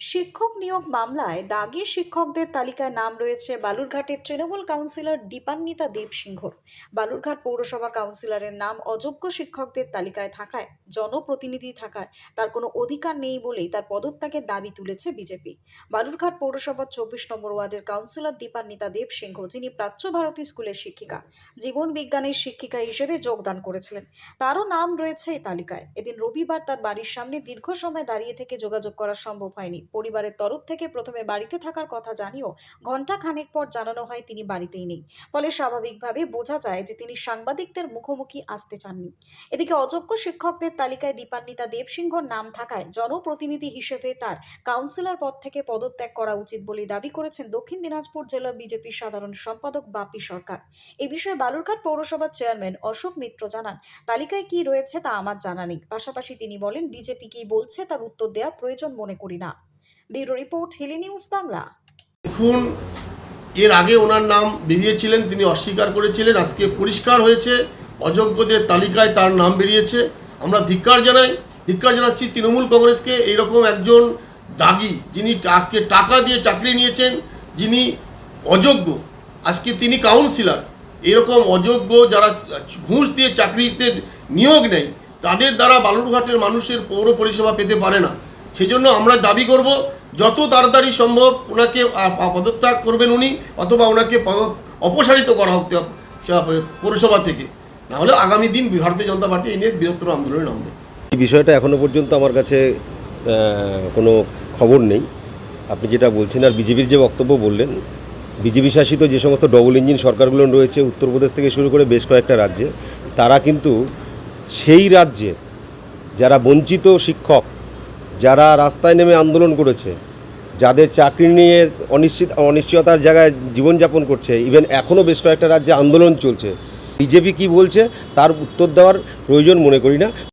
শিক্ষক নিয়োগ মামলায় দাগি শিক্ষকদের তালিকায় নাম রয়েছে বালুরঘাটের তৃণমূল কাউন্সিলর দীপান্বিতা দেব সিংহর বালুরঘাট পৌরসভা কাউন্সিলরের নাম অযোগ্য শিক্ষকদের তালিকায় থাকায়, জনপ্রতিনিধি থাকায় তার কোনো অধিকার নেই বলেই তার পদত্যাগের দাবি তুলেছে বিজেপি। বালুরঘাট পৌরসভার চব্বিশ নম্বর ওয়ার্ডের কাউন্সিলর দীপান্বিতা দেব সিংহ, যিনি প্রাচ্য ভারতী স্কুলের শিক্ষিকা, জীবন বিজ্ঞানের শিক্ষিকা হিসেবে যোগদান করেছিলেন। তারও নাম রয়েছে এই তালিকায়। এদিন রবিবার তার বাড়ির সামনে দীর্ঘ সময় দাঁড়িয়ে থেকে যোগাযোগ করা সম্ভব হয়নি। পরিবারের তরফ থেকে প্রথমে বাড়িতে থাকার কথা জানিয়েও ঘণ্টা খানেক পর জানানো হয় তিনি বাড়িতেই নেই। ফলে স্বাভাবিকভাবে বোঝা যায় যে তিনি সাংবাদিকদের মুখোমুখি আসতে চাননি। এদিকে অযোগ্য শিক্ষকদের তালিকায় দীপান্বিতা দেবসিংহর নাম থাকায় জনপ্রতিনিধি হিসেবে তার কাউন্সিলর পদ থেকে পদত্যাগ করা উচিত বলে দাবি করেছেন দক্ষিণ দিনাজপুর জেলার বিজেপির সাধারণ সম্পাদক বাপি সরকার। এ বিষয়ে বালুরঘাট পৌরসভার চেয়ারম্যান অশোক মিত্র জানান, তালিকায় কি রয়েছে তা আমার জানা নেই। পাশাপাশি তিনি বলেন, বিজেপি কি বলছে তার উত্তর দেওয়া প্রয়োজন মনে করি না। Bureau report, Hili news Bangla. দেখুন, এর আগে ওনার নাম বেরিয়েছিলেন, তিনি অস্বীকার করেছিলেন, আজকে পরিষ্কার হয়েছে, অযোগ্যদের তালিকায় তার নাম বেরিয়েছে। আমরা ধিক্কার জানাই, ধিক্কার জানাচ্ছি তৃণমূল কংগ্রেসকে, এইরকম একজন দাগি, যিনি আজকে টাকা দিয়ে চাকরি নিয়েছেন, যিনি অযোগ্য, আজকে তিনি কাউন্সিলর এরকম অযোগ্য যারা ঘুষ দিয়ে চাকরিতে নিয়োগ নেয়, তাদের দ্বারা বালুরঘাটের মানুষের পৌর পরিষেবা পেতে পারে না। সেজন্য আমরা দাবি করব, যত তাড়াতাড়ি সম্ভব ওনাকে পদত্যাগ করবেন উনি, অথবা ওনাকে অপসারিত করা হোক পৌরসভা থেকে। নাহলে আগামী দিন ভারতীয় জনতা পার্টি এই নিয়ে বৃহত্তর আন্দোলনে নামবে। এই বিষয়টা এখনও পর্যন্ত আমার কাছে কোনো খবর নেই। আপনি যেটা বলছেন, আর বিজেপির যে বক্তব্য বললেন, বিজেপি শাসিত যে সমস্ত ডবল ইঞ্জিন সরকারগুলো রয়েছে, উত্তরপ্রদেশ থেকে শুরু করে বেশ কয়েকটা রাজ্যে, তারা কিন্তু সেই রাজ্যে যারা বঞ্চিত শিক্ষক যারা রাস্তায় নেমে আন্দোলন করেছে, যাদের চাকরি নিয়ে অনিশ্চিত, অনিশ্চয়তার জায়গায় জীবনযাপন করছে ইভেন এখনও বেশ কয়েকটা রাজ্যে আন্দোলন চলছে। বিজেপি কি বলছে, তার উত্তর দেওয়ার প্রয়োজন মনে করি না।